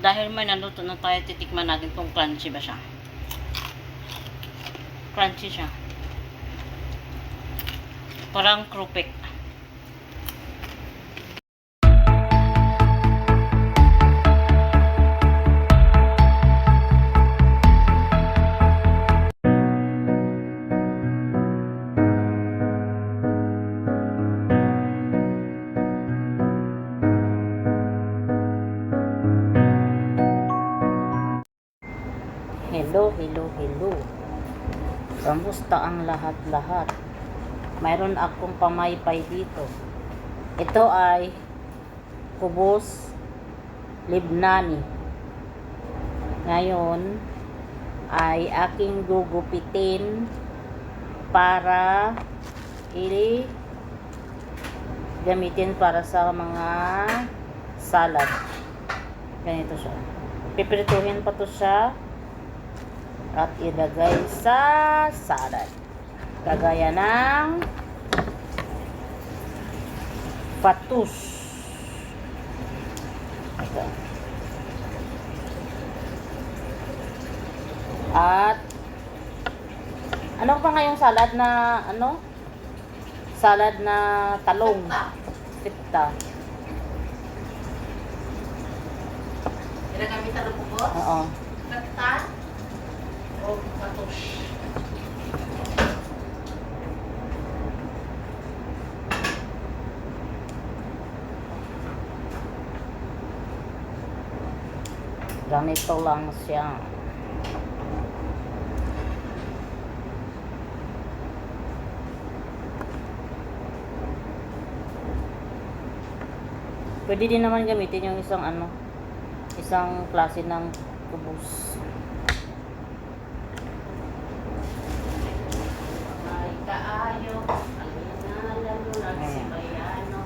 dahil may naluto na tayo, titikman natin kung crunchy ba siya. Crunchy siya. Parang krupik. Kamusta ang lahat-lahat? Mayroon akong pamaypay dito. Ito ay kubos libnani. Ngayon ay aking gugupitin para i gamitin para sa mga salad. Ganito siya. Pipirituhin pa to siya at ilagay sa salad. Kagaya ng patus. Ito. At ano pa nga yung salad na ano? Salad na talong. Sipta. Ginagamit ng pugo? Oo. Kata? O patos? Ganito lang siya. Pwede din naman gamitin yung isang ano, isang klase ng kubos. Ay, kaayo. Alina, lalo lang si Ayan. Bayano.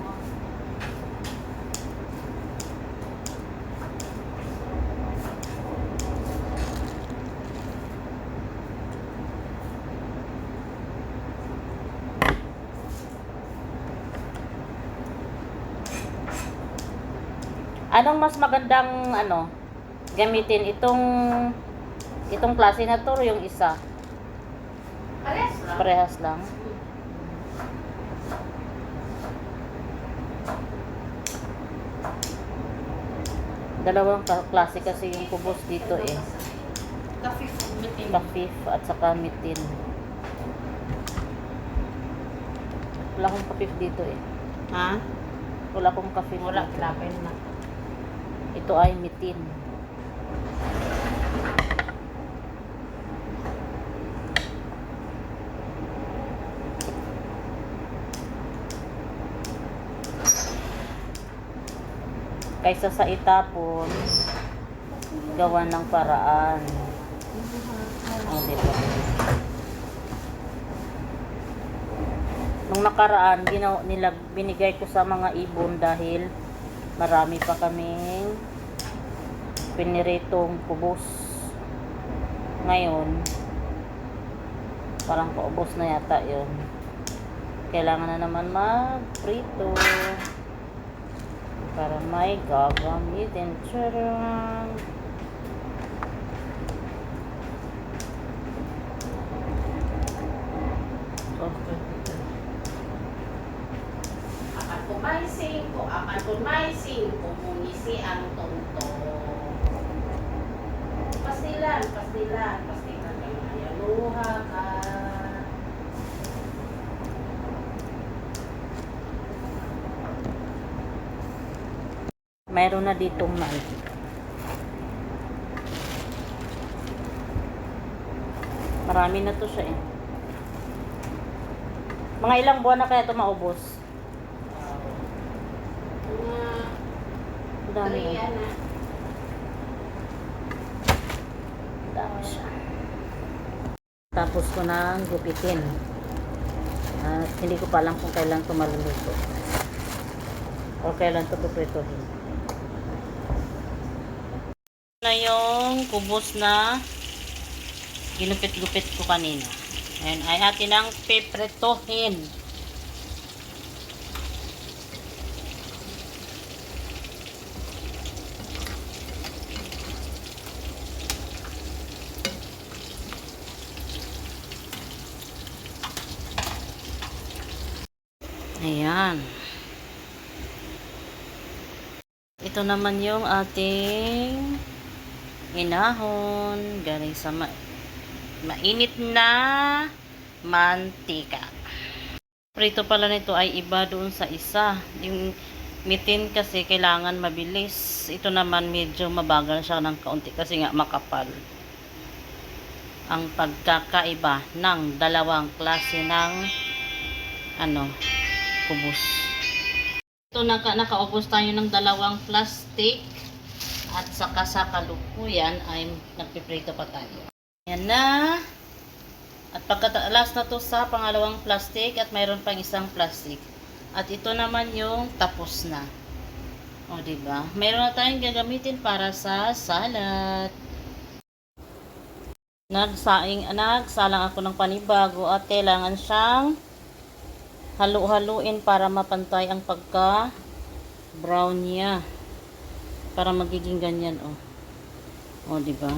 Anong mas magandang ano gamitin itong itong klase na to yung isa? Parehas lang. Dalawang klase kasi yung kubos dito eh. Kafe mitin. Kafif at saka mitin. Wala akong kafif dito eh. Ha? Wala akong kafif Wala, kilapin na. Ito ay mitin. Kaysa sa itapon, gawa ng paraan. Oh, di ba? Nung nakaraan, ginaw, nila, binigay ko sa mga ibon dahil marami pa kaming piniritong kubos. Ngayon, parang paubos na yata yun. Kailangan na naman mag-prito para may gagamitin. Tcharam! Okay. Apat kumaising ko, apat kumaising ko, mungisi ang tonto. Pastilan, pastilan, pastilan kayo. Ayaluha ka. Mayroon na ditong na Marami na to siya eh. Mga ilang buwan na kaya ito maubos? Mga Ang dami. eh. ano. Ang dami siya. Tapos ko na gupitin. At hindi ko pa alam kung kailan ito maluluto. O kailan ito puprituhin na yung kubos na ginupit-gupit ko kanina. Ayan, ay atin ang pipretohin. Ayan. Ito naman yung ating inahon galing sa ma mainit na mantika. Prito pala nito ay iba doon sa isa. Yung mitin kasi kailangan mabilis. Ito naman medyo mabagal siya ng kaunti kasi nga makapal. Ang pagkakaiba ng dalawang klase ng ano, kubos. Ito naka, nakaubos tayo ng dalawang plastic at saka sa kalukuyan ay nagpiprito pa tayo. Yan na. At pagka last na to sa pangalawang plastic at mayroon pang isang plastic. At ito naman yung tapos na. O, ba? Mayroon na tayong gagamitin para sa salad. Nagsaing, nagsalang ako ng panibago at kailangan siyang halu-haluin para mapantay ang pagka brown niya. Para magiging ganyan, oh. O, di ba?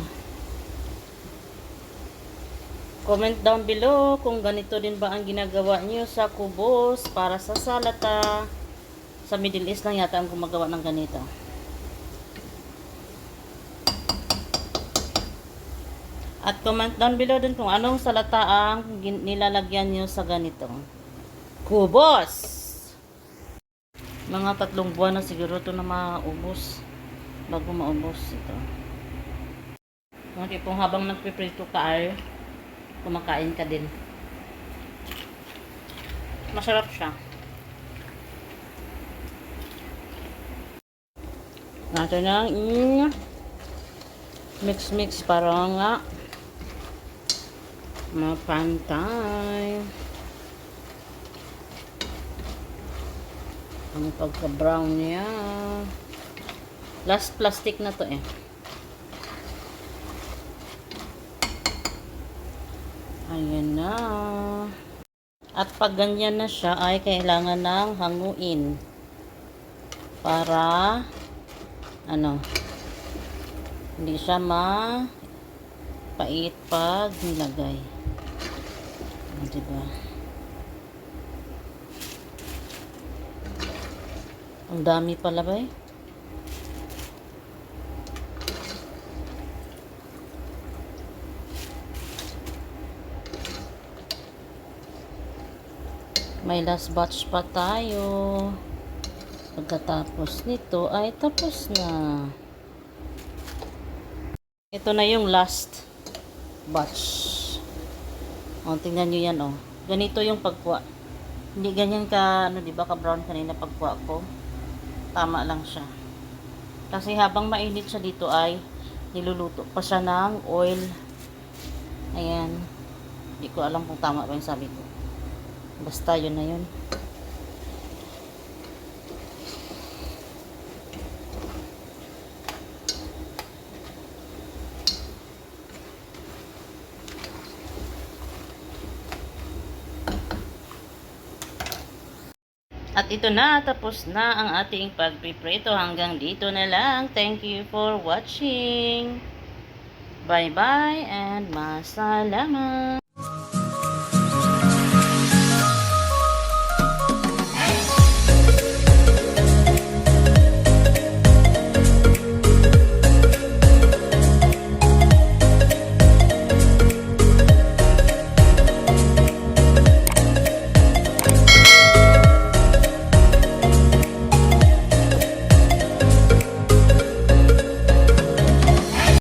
Comment down below kung ganito din ba ang ginagawa niyo sa kubos para sa salata. Sa Middle East lang yata ang gumagawa ng ganito. At comment down below din kung anong salata ang nilalagyan niyo sa ganitong kubos. Mga tatlong buwan na siguro ito na maubos bago maubos ito. Mga tipong habang nagpiprito ka ay kumakain ka din. Masarap siya. Natin lang i mix mix para nga mapantay. Ang pagka-brown niya. Last plastic na to eh. Ayan na. At pag ganyan na siya ay kailangan ng hanguin. Para ano hindi siya ma pait pag nilagay. O, Diba? Ang dami pala ba eh? May last batch pa tayo. Pagkatapos nito ay tapos na. Ito na yung last batch. O, tingnan nyo yan, o. Ganito yung pagkuha. Hindi ganyan ka, ano, di ba, ka-brown kanina pagkuha ko. Tama lang siya. Kasi habang mainit siya dito ay niluluto pa siya ng oil. Ayan. Hindi ko alam kung tama ba yung sabi ko. Basta yun na yun. At ito na, tapos na ang ating pagpiprito. Hanggang dito na lang. Thank you for watching. Bye-bye and masalamat.